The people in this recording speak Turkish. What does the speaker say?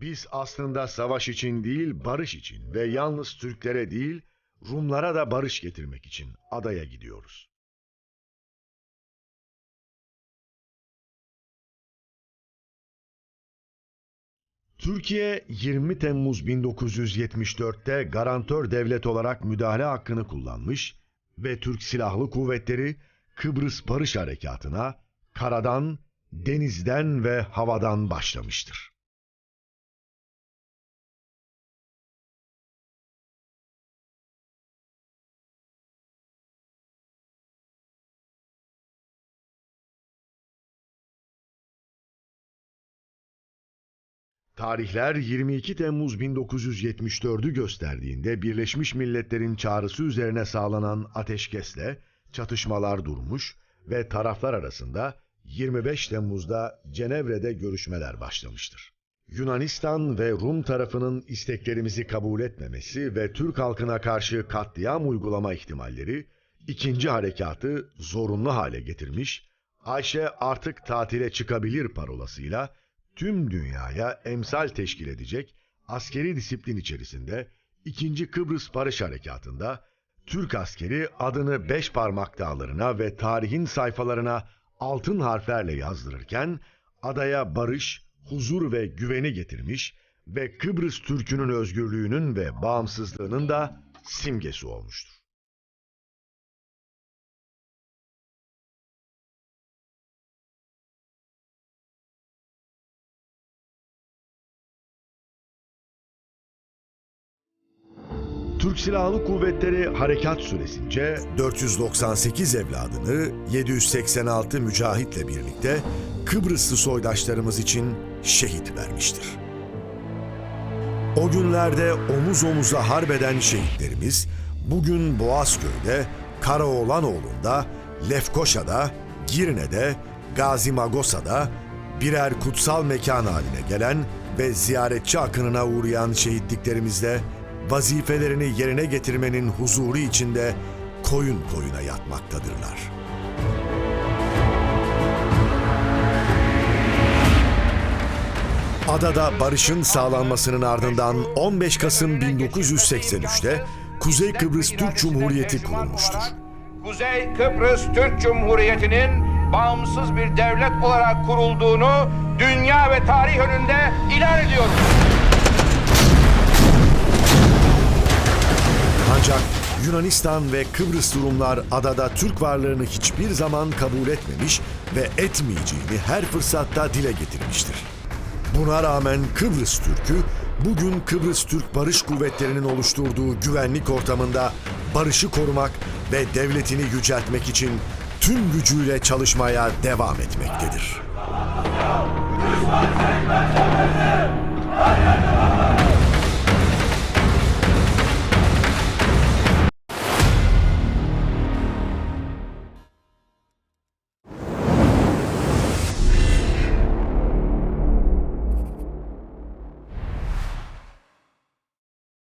Biz aslında savaş için değil, barış için ve yalnız Türklere değil, Rumlara da barış getirmek için adaya gidiyoruz. Türkiye 20 Temmuz 1974'te garantör devlet olarak müdahale hakkını kullanmış ve Türk Silahlı Kuvvetleri Kıbrıs Barış Harekatı'na karadan, denizden ve havadan başlamıştır. Tarihler 22 Temmuz 1974'ü gösterdiğinde Birleşmiş Milletler'in çağrısı üzerine sağlanan ateşkesle çatışmalar durmuş ve taraflar arasında 25 Temmuz'da Cenevre'de görüşmeler başlamıştır. Yunanistan ve Rum tarafının isteklerimizi kabul etmemesi ve Türk halkına karşı katliam uygulama ihtimalleri ikinci harekatı zorunlu hale getirmiş, Ayşe artık tatile çıkabilir parolasıyla tüm dünyaya emsal teşkil edecek askeri disiplin içerisinde 2. Kıbrıs Barış Harekatı'nda Türk askeri adını beş parmak dağlarına ve tarihin sayfalarına altın harflerle yazdırırken adaya barış, huzur ve güveni getirmiş ve Kıbrıs Türk'ünün özgürlüğünün ve bağımsızlığının da simgesi olmuştur. Türk Silahlı Kuvvetleri harekat süresince 498 evladını 786 mücahitle birlikte Kıbrıslı soydaşlarımız için şehit vermiştir. O günlerde omuz omuza harbeden şehitlerimiz bugün Boğazköy'de, Karaoğlanoğlu'nda, Lefkoşa'da, Girne'de, Gazi Magosa'da birer kutsal mekan haline gelen ve ziyaretçi akınına uğrayan şehitliklerimizde vazifelerini yerine getirmenin huzuru içinde koyun koyuna yatmaktadırlar. Adada barışın sağlanmasının ardından 15 Kasım 1983'te Kuzey Kıbrıs Türk Cumhuriyeti kurulmuştur. Kuzey Kıbrıs Türk Cumhuriyeti'nin bağımsız bir devlet olarak kurulduğunu dünya ve tarih önünde ilan ediyoruz. Ancak Yunanistan ve Kıbrıs durumlar adada Türk varlığını hiçbir zaman kabul etmemiş ve etmeyeceğini her fırsatta dile getirmiştir. Buna rağmen Kıbrıs Türk'ü bugün Kıbrıs Türk Barış Kuvvetleri'nin oluşturduğu güvenlik ortamında barışı korumak ve devletini yüceltmek için tüm gücüyle çalışmaya devam etmektedir.